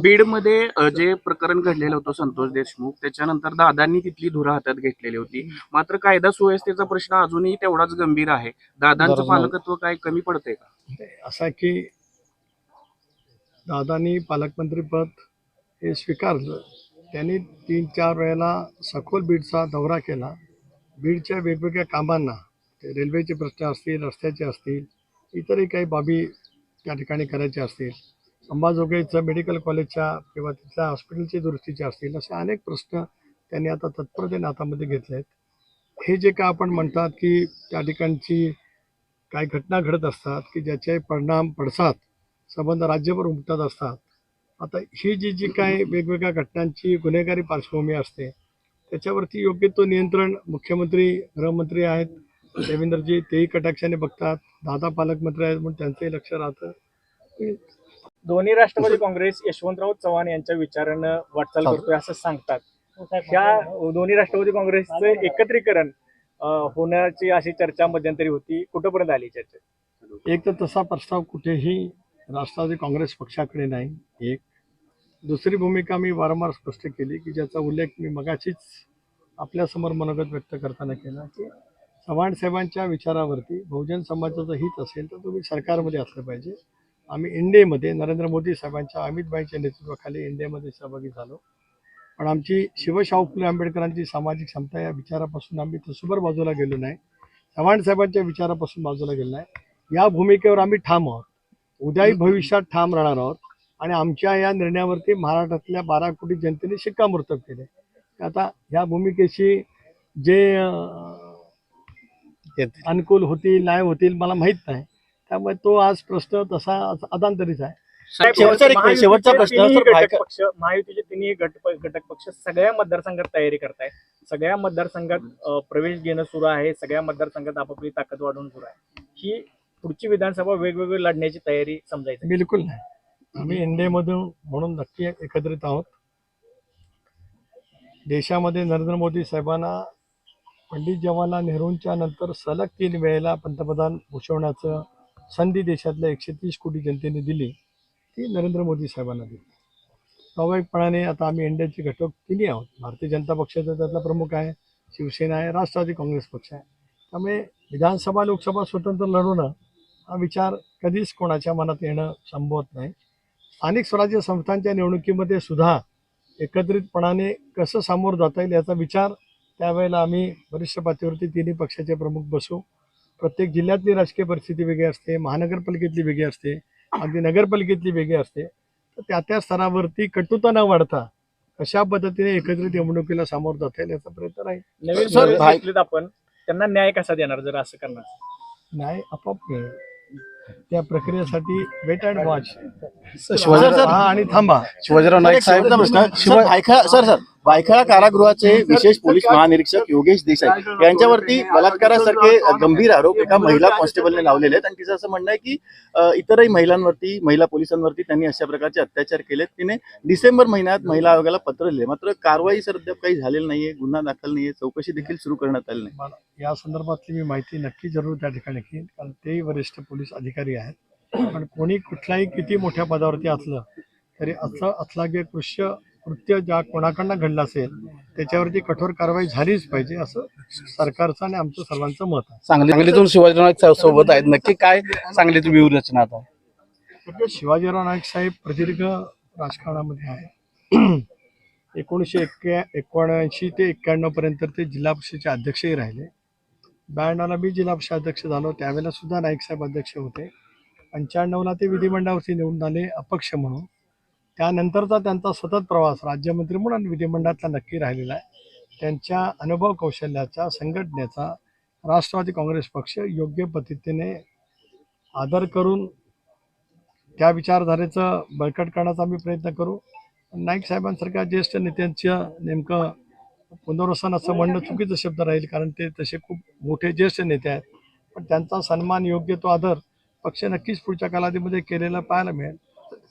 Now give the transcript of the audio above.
बीडमध्ये अ, जे प्रकरण घडलेलं होतं संतोष देशमुख त्याच्यानंतर दादांनी तिथली धुरा हातात घेतलेली होती. मात्र कायदा सुव्यवस्थेचा प्रश्न अजूनही तेवढाच गंभीर आहे. दादांचं. पालकत्व काय कमी पडतंय का? असा की दादानी पालकमंत्रीपद हे स्वीकारलं. त्यांनी तीन चार वेळेला सखोल बीडचा दौरा केला. बीडच्या वेगवेगळ्या कामांना रेल्वेचे प्रश्न असतील रस्त्याचे असतील इतरही काही बाबी त्या ठिकाणी करायच्या असतील. अंबाजोगाईचं मेडिकल कॉलेजच्या किंवा तिथल्या हॉस्पिटलची दुरुस्तीचे असतील असे अनेक प्रश्न त्यांनी आता तत्परतेने हातामध्ये घेतले आहेत. हे जे का आपण म्हणतात की त्या ठिकाणची काही घटना घडत असतात की ज्याचे परिणाम पडसाद संबंध राज्यभर उमटत असतात. आता ही जी जी काय वेगवेगळ्या घटनांची गुन्हेगारी पार्श्वभूमी असते त्याच्यावरती योग्य तो नियंत्रण मुख्यमंत्री गृहमंत्री आहेत. देवेंद्रजी तेही कटाक्षाने बघतात. दादा पालकमंत्री आहेत म्हणून त्यांचंही लक्ष राहतं. दोन्ही राष्ट्रवादी काँग्रेस यशवंतराव चव्हाण यांच्या विचारानं वाटचाल. करतोय असं सांगतात. ह्या दोन्ही राष्ट्रवादी काँग्रेसचं एकत्रीकरण होण्याची अशी चर्चा मध्यंतरी होती. कुठंपर्यंत आली चर्चा? एक तर तसा प्रस्ताव कुठेही राष्ट्रवादी काँग्रेस पक्षाकडे नाही. एक. दुसरी भूमिका मी वारंवार स्पष्ट केली की ज्याचा उल्लेख मी मगाशीच आपल्यासमोर मनोगत व्यक्त करताना केला की चव्हाण साहेबांच्या विचारावरती बहुजन समाजाचं हित असेल तर तुम्ही सरकारमध्ये असलं पाहिजे. आम्ही इंडियामध्ये नरेंद्र मोदी साहेबांच्या अमितभाईच्या नेतृत्वाखाली इंडियामध्ये सहभागी झालो. पण आमची शिवशाहू फुले आंबेडकरांची सामाजिक क्षमता या विचारापासून आम्ही तसुबर बाजूला गेलो नाही. चव्हाण साहेबांच्या विचारापासून बाजूला गेलो नाही. या भूमिकेवर आम्ही ठाम आहोत. उद्याही भविष्यात ठाम राहणार आहोत. आणि आमच्या या निर्णयावरती महाराष्ट्रातल्या बारा कोटी जनतेने शिक्कामोर्तब केले. आता ह्या भूमिकेशी जे. अनुकूल होतील नाही होतील मला माहीत नाही. त्यामुळे तो आज प्रश्न तसा अदांतरीच आहे. शेवटचा प्रश्न, पक्ष महायुतीचे तिन्ही घट- घटक पक्ष सगळ्या मतदारसंघात तयारी करताय सगळ्या मतदारसंघात प्रवेश घेणं सुरू आहे. सगळ्या मतदारसंघात आपापली ताकद वाढवून सुरू आहे. ही पुढची विधानसभा वेगवेगळी लढण्याची तयारी समजायची. बिलकुल नाही. आम्ही इंडियामधून म्हणून नक्की एकत्रित आहोत. देशामध्ये नरेंद्र मोदी साहेबांना पंडित जवाहरलाल नेहरूंच्या नंतर सलग तीन वेळेला पंतप्रधान भूषवण्याचं संधी देशातल्या एकशे तीस कोटी जनतेने दिली ती नरेंद्र मोदी साहेबांना दिली. स्वाभाविकपणाने आता आम्ही इंडियाचे घटक तिन्ही आहोत. भारतीय जनता पक्षाचा त्यातला प्रमुख आहे शिवसेना आहे राष्ट्रवादी काँग्रेस पक्ष आहे. त्यामुळे विधानसभा लोकसभा स्वतंत्र लढवणं हा विचार कधीच कोणाच्या मनात येणं संभवत नाही. स्थानिक स्वराज्य संस्थांच्या निवडणुकीमध्ये सुद्धा एकत्रितपणाने कसं सामोरं जाता येईल याचा विचार त्यावेळेला आम्ही वरिष्ठ पातळीवरती तिन्ही पक्षाचे प्रमुख बसू. प्रत्येक जिल्ह्यातली राजकीय परिस्थिती वेगळी असते महानगरपालिकेतली वेगळी असते अगदी नगरपालिकेतली वेगळी असते. तर त्या त्या स्तरावरती कटुता न वाढता कशा पद्धतीने एकत्रित निवडणुकीला सामोरं जाता येईल याचा प्रयत्न राहील. नवीन आपण त्यांना न्याय कसा देणार जर असं करणार? नाही आपोआप त्या प्रक्रियेसाठी वेट अँड वॉच आणि थांबा. शिवाजीराव नाईक साहेब सर सर. पायखळा कारागृहाचे विशेष पोलीस महानिरीक्षक योगेश देसाई यांच्यावरती बलात्कारासारखे गंभीर आरोप एका महिला कॉन्स्टेबलने लावलेले आहेत. आणि तिचं असं म्हणणं आहे की इतरही महिलांवरती महिला पोलिसांवरती त्यांनी अशा प्रकारचे अत्याचार केलेत. तिने डिसेंबर महिन्यात महिला आयोगाला पत्र लिहिले. मात्र कारवाई सर अद्याप काही झालेली नाहीये गुन्हा दाखल नाहीये चौकशी देखील सुरू करण्यात आली नाही. या संदर्भातली मी माहिती नक्की जरूर त्या ठिकाणी घेईन कारण तेही वरिष्ठ पोलीस अधिकारी आहेत. पण कोणी कुठलाही किती मोठ्या पदावरती असलं तरी असं अथलागे कृष्य कृत्य ज्या कोणाकडनं घडलं असेल त्याच्यावरती कठोर कारवाई झालीच पाहिजे असं सरकारचं आणि आमचं सर्वांचं मत आहे. सांगली सांगलीतून शिवाजीराव नाईक साहेब सोबत आहेत. नक्की काय सांगलीतून व्यूहरचना आता? म्हणजे शिवाजीराव नाईक साहेब प्रदीर्घ राजकारणामध्ये आहे. एकोणीसशे एक्क्या एकोणऐंशी ते एक्क्याण्णव पर्यंत ते जिल्हा परिषदेचे अध्यक्षही राहिले. ब्याण्णवला मी जिल्हा परिषद अध्यक्ष झालो. त्यावेळेला सुद्धा नाईक साहेब अध्यक्ष होते. पंच्याण्णवला ते विधिमंडळावरती निवडून आले अपक्ष म्हणून. त्यानंतरचा त्यांचा सतत प्रवास राज्यमंत्री म्हणून आणि विधिमंडळातला नक्की राहिलेला आहे. त्यांच्या अनुभव कौशल्याचा संघटनेचा राष्ट्रवादी काँग्रेस पक्ष योग्य पद्धतीने आदर करून त्या विचारधारेचं बळकट करण्याचा आम्ही प्रयत्न करू. नाईक साहेबांसारख्या ज्येष्ठ नेत्यांचं नेमकं पुनर्वसन असं म्हणणं चुकीचं शब्द राहील कारण ते तसे खूप मोठे ज्येष्ठ नेते आहेत. पण त्यांचा सन्मान योग्य तो आदर पक्ष नक्कीच पुढच्या कालावधीमध्ये केलेला पाहायला मिळेल.